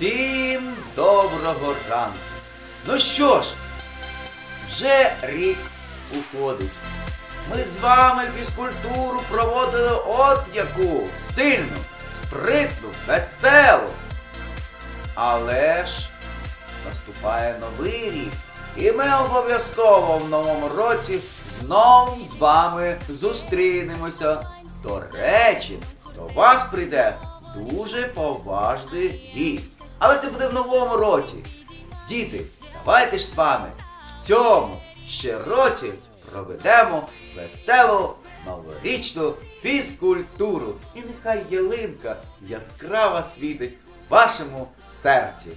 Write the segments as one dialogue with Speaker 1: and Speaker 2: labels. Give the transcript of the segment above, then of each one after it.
Speaker 1: Всім доброго ранку. Ну що ж, вже рік уходить. Ми з вами фізкультуру проводили от яку сильну, спритну, веселу. Але ж наступає новий рік. І ми обов'язково в новому році знов з вами зустрінемося. До речі, до вас прийде дуже поважний гість. Але це буде в новому році. Діти, давайте ж з вами в цьому ще році проведемо веселу новорічну фізкультуру. І нехай ялинка яскраво світить вашому серці.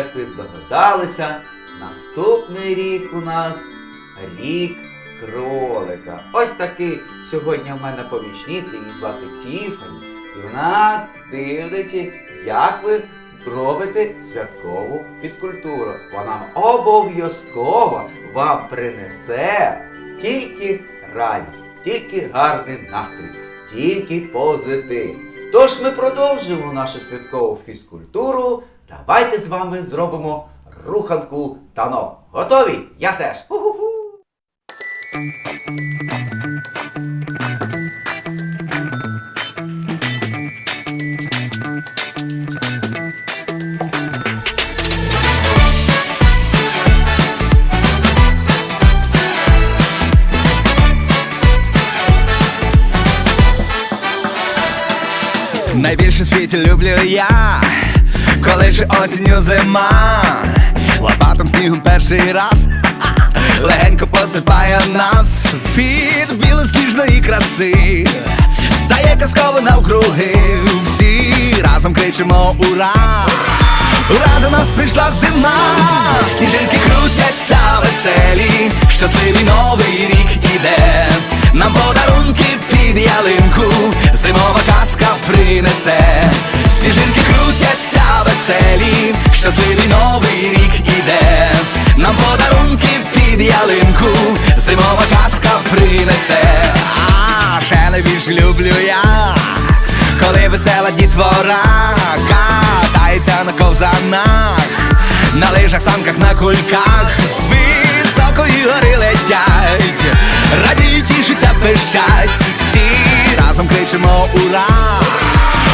Speaker 1: Як ви здогадалися, наступний рік у нас рік кролика. Ось такий сьогодні в мене помічниця, її звати Тіфані. І вона дивиться, як ви робите святкову фізкультуру. Вона обов'язково вам принесе тільки радість, тільки гарний настрій, тільки позитив. Тож ми продовжуємо нашу святкову фізкультуру. Давайте з вами зробимо руханку танок. Готові? Я теж. Ху-ху-ху.
Speaker 2: Найбільше в світі люблю я, коли ж осінню зима, лопатом снігом перший раз, легенько посипає нас від білосніжної краси, стає казково навкруги, всі разом кричимо ура! Ура, до нас прийшла зима, сніжинки крутяться веселі, щасливий новий рік іде, нам подарунки під ялинку, зимова казка принесе, сніжинки крутяться веселі, щасливий новий рік іде, нам подарунки під ялинку, зимова казка принесе, а ще найбільше люблю я. Коли весела дітвора катається на ковзанах, на лижах, санках, на кульках, з високої гори летять, радіють, тішаться, пищать, всі разом кричимо ура!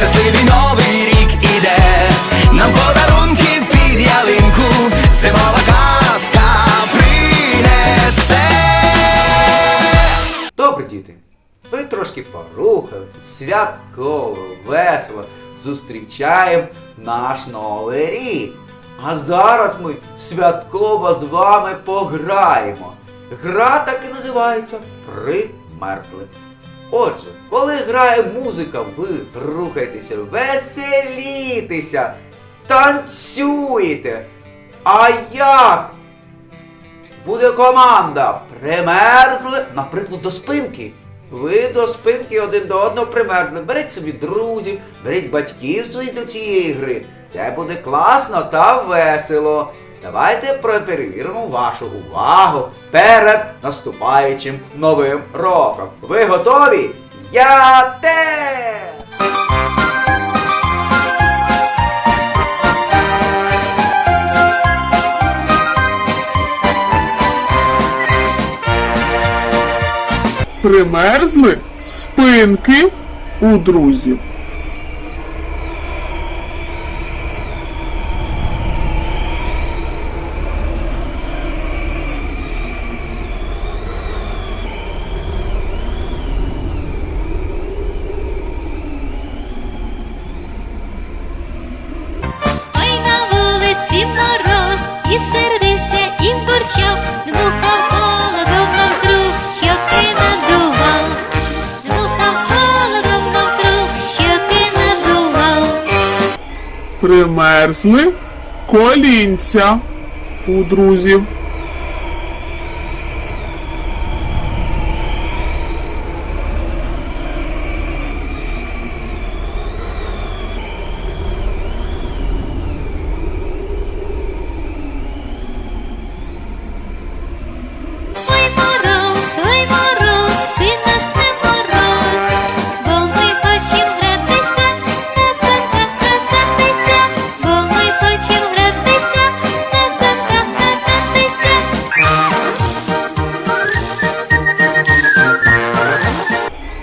Speaker 2: Щасливий новий рік іде, нам подарунки під ялинку, зимова казка принесе.
Speaker 1: Добре, діти, ви трошки порухалися, святково, весело зустрічаємо наш новий рік. А зараз ми святково з вами пограємо. Гра так і називається Примерзли. Отже, коли грає музика, ви рухаєтеся, веселітеся, танцюєте. А як буде команда. Примерзли, наприклад, до спинки. Ви до спинки один до одного примерзли. Беріть собі друзів, беріть батьків своїх до цієї гри. Це буде класно та весело. Давайте перевіримо вашу увагу перед наступаючим новим роком. Ви готові? Я теж!
Speaker 3: Примерзли спинки у друзів.
Speaker 4: Сердився, і бурчав, дмухав холодом навкруг, щоки надував, дмухав холодом навкруг, щоки надував.
Speaker 3: Примерзли колінця у друзів.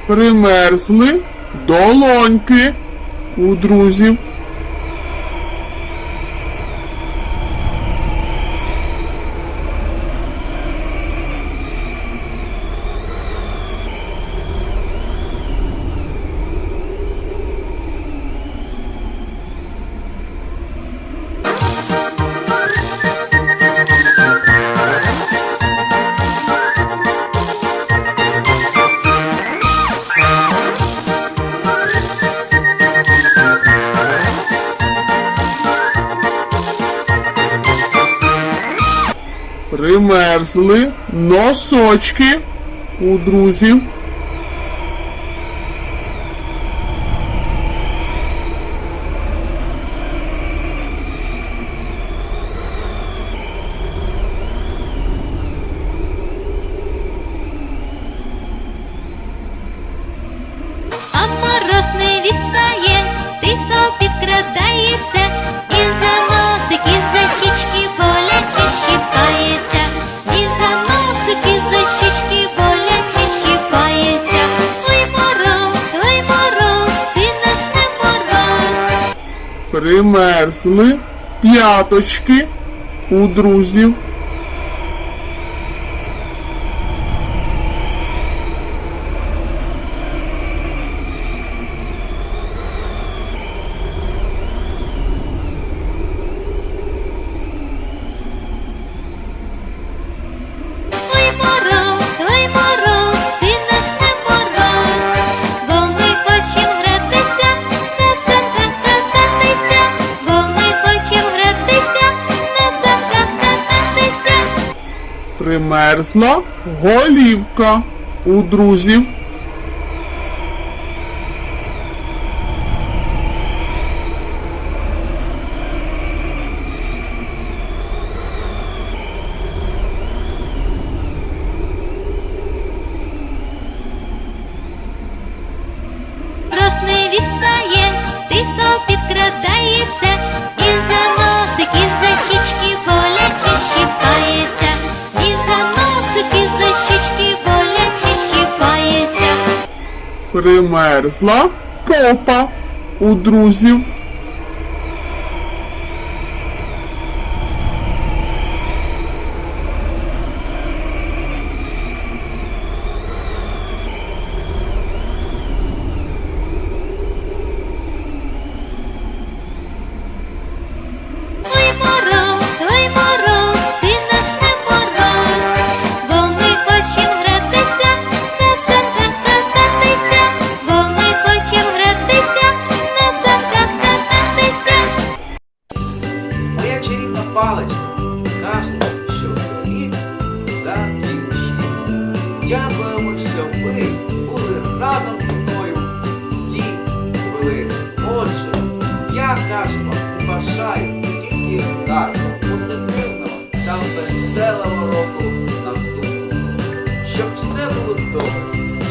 Speaker 3: Примерзли долоньки у друзів. Примерзли носочки у друзів.
Speaker 4: Відстає, тихо підкрадається, і за носик, і за щічки боляче щіпається,
Speaker 3: Примерзли п'яточки у друзів. Примерзла голівка у друзів. Примерзла попа у друзів.
Speaker 1: Дякуємо, що ви були разом зі мною в ці хвилини. Отже, я кажу вам бажаю тільки гарного, позитивного та веселого року наступного. Щоб все було добре,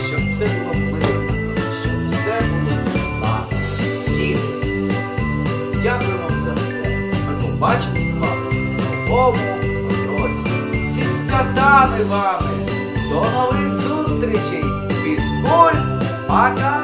Speaker 1: щоб все було мирно, щоб все було класно. Діти, Дякуємо за все. Ми побачимось з вами в новому році. Зі святами вами. До нових зустрічей. Фізкуль. Пока!